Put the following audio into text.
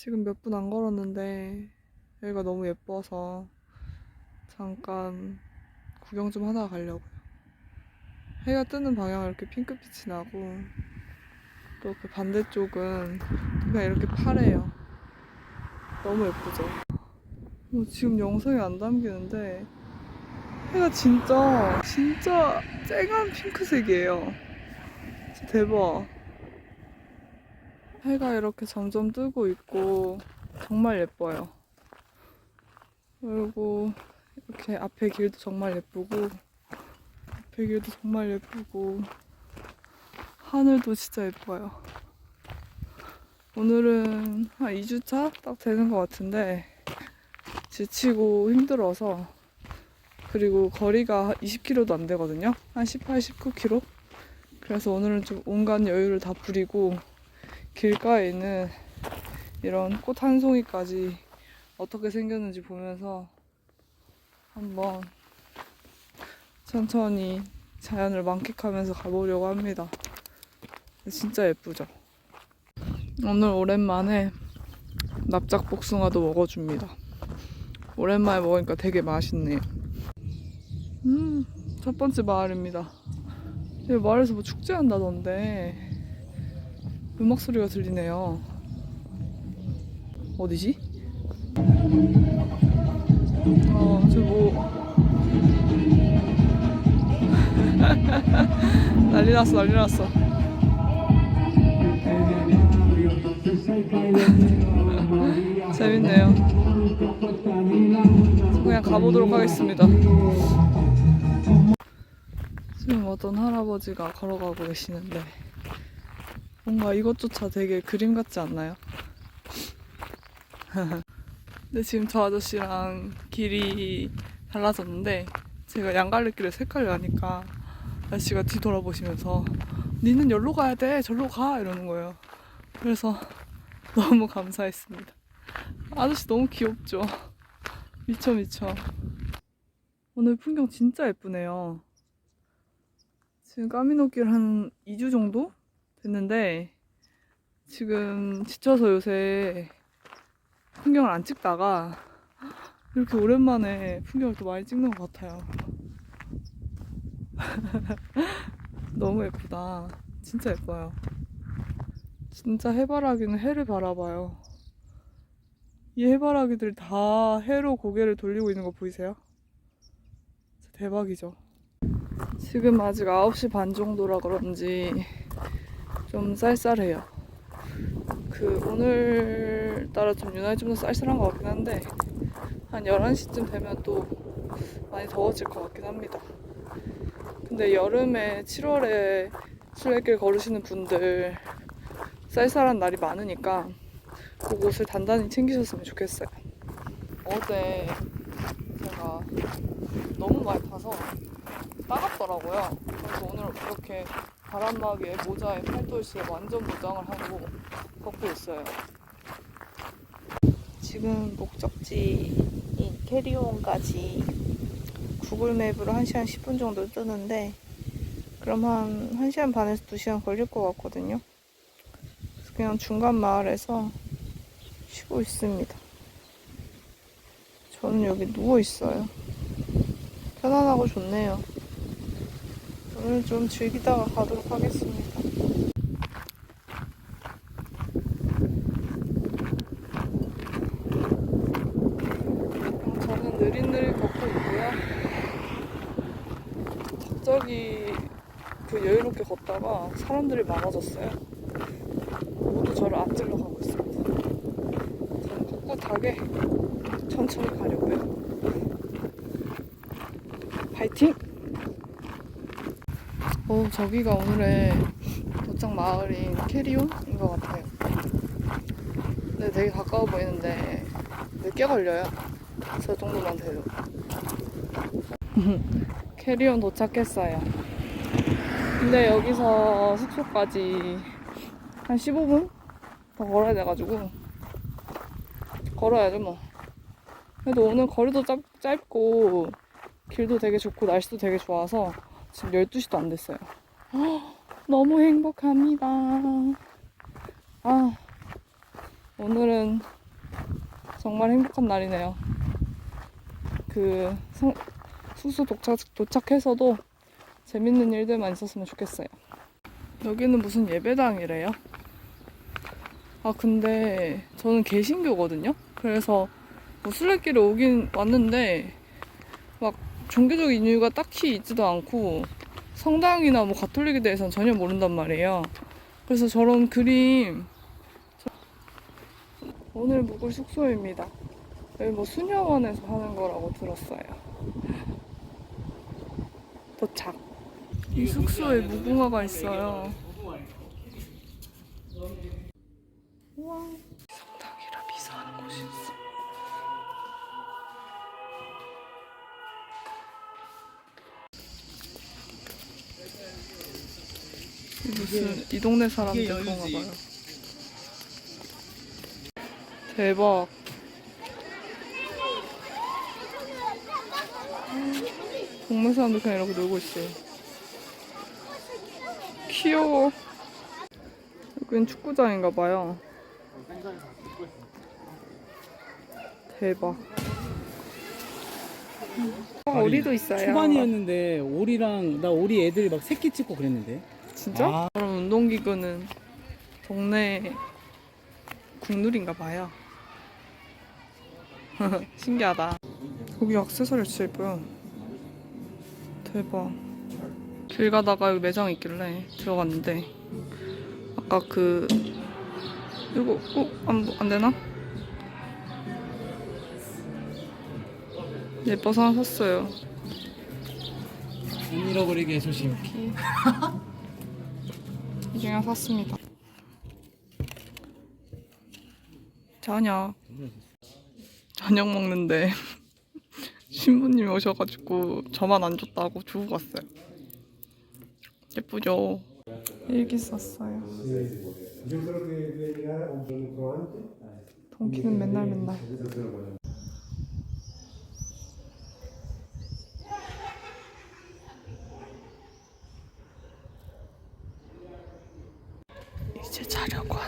지금 몇 분 안 걸었는데 여기가 너무 예뻐서 잠깐 구경 좀 하다가 가려고요. 해가 뜨는 방향은 이렇게 핑크빛이 나고 또 그 반대쪽은 그냥 이렇게 파래요. 너무 예쁘죠? 뭐 지금 영상에 안 담기는데 해가 진짜 진짜 쨍한 핑크색이에요. 진짜 대박. 해가 이렇게 점점 뜨고 있고 정말 예뻐요. 그리고 이렇게 앞에 길도 정말 예쁘고 앞에 길도 정말 예쁘고 하늘도 진짜 예뻐요. 오늘은 한 2주차 딱 되는 것 같은데 지치고 힘들어서 그리고 거리가 20km도 안 되거든요. 한 18, 19km. 그래서 오늘은 좀 온갖 여유를 다 부리고 길가에 있는 이런 꽃 한 송이까지 어떻게 생겼는지 보면서 한번 천천히 자연을 만끽하면서 가보려고 합니다. 진짜 예쁘죠? 오늘 오랜만에 납작 복숭아도 먹어줍니다. 오랜만에 먹으니까 되게 맛있네요. 음, 첫 번째 마을입니다. 여기 마을에서 뭐 축제한다던데 음악 소리가 들리네요. 어디지? 어, 저 뭐. 난리 났어, 난리 났어. 재밌네요. 그냥 가보도록 하겠습니다. 지금 어떤 할아버지가 걸어가고 계시는데 뭔가 이것조차 되게 그림 같지 않나요? 근데 지금 저 아저씨랑 길이 달라졌는데 제가 양갈래길을 색깔을 아니까 아저씨가 뒤돌아보시면서 니는 여기로 가야 돼 절로 가. 이러는 거예요. 그래서 너무 감사했습니다. 아저씨 너무 귀엽죠? 미쳐 미쳐. 오늘 풍경 진짜 예쁘네요. 지금 까미노길 한 2주 정도 됐는데 지금 지쳐서 요새 풍경을 안 찍다가 이렇게 오랜만에 풍경을 또 많이 찍는 것 같아요. 너무 예쁘다. 진짜 예뻐요. 진짜 해바라기는 해를 바라봐요. 이 해바라기들 다 해로 고개를 돌리고 있는 거 보이세요? 대박이죠. 지금 아직 9시 반 정도라 그런지 좀 쌀쌀해요. 그 오늘따라 좀 유난히 좀 더 쌀쌀한 것 같긴 한데 한 11시쯤 되면 또 많이 더워질 것 같긴 합니다. 근데 여름에 7월에 순례길 걸으시는 분들 쌀쌀한 날이 많으니까 꼭 옷을 단단히 챙기셨으면 좋겠어요. 어제 제가 너무 많이 타서 따갑더라고요. 그래서 오늘 이렇게 바람막이에 모자에 쓰고 완전 보장을 하고 걷고 있어요. 지금 목적지인 캐리온까지 구글 맵으로 1시간 10분 정도 뜨는데 그럼 한 1시간 반에서 2시간 걸릴 것 같거든요. 그냥 중간 마을에서 쉬고 있습니다. 저는 여기 누워 있어요. 편안하고 좋네요. 오늘 좀 즐기다가 가도록 하겠습니다. 저는 느릿느릿 걷고 있고요. 갑자기 그 여유롭게 걷다가 사람들이 많아졌어요. 모두 저를 앉으러 가고 있습니다. 저는 꿋꿋하게 천천히 가려고요. 파이팅! 어, 저기가 오늘의 도착 마을인 캐리온인 것 같아요. 근데 되게 가까워 보이는데 늦게 걸려요. 저 정도만 돼도. 캐리온 도착했어요. 근데 여기서 숙소까지 한 15분 더 걸어야 돼가지고 걸어야죠 뭐. 그래도 오늘 거리도 짧, 짧고 길도 되게 좋고 날씨도 되게 좋아서 지금 12시도 안 됐어요. 헉, 너무 행복합니다. 아, 오늘은 정말 행복한 날이네요. 그 성- 숙소 도착, 도착해서도 재밌는 일들만 있었으면 좋겠어요. 여기는 무슨 예배당이래요. 아 근데 저는 개신교거든요. 그래서 뭐 순례길에 오긴 왔는데 막 종교적인 이유가 딱히 있지도 않고 성당이나 뭐 가톨릭에 대해서는 전혀 모른단 말이에요. 그래서 저런 그림 오늘 묵을 숙소입니다. 여기 뭐 수녀원에서 하는 거라고 들었어요. 도착. 이 숙소에 무궁화가 있어요. 우와. 무슨 이 동네 사람들 그런가. 봐요. 대박. 동네 사람들 그냥 이렇게 놀고 있어요. 귀여워. 여긴 축구장인가 봐요. 대박. 어, 오리도 있어요. 초반이었는데 오리랑 나 오리 애들 막 새끼 찍고 그랬는데. 진짜? 아. 그럼 운동기구는 동네 국룰인가 봐요. 신기하다. 여기 액세서리 진짜 예뻐요. 대박. 길 가다가 여기 매장 있길래 들어갔는데 아까 그 이거 어? 안, 안 되나? 예뻐서 하나 샀어요. 안 잃어버리게 조심. 하나 샀습니다. 저녁. 저녁 먹는데 신부님이 오셔가지고 저만 안 줬다고 주고 갔어요. 예쁘죠? 일기 썼어요. 동키는 맨날 맨날. 이제 자려고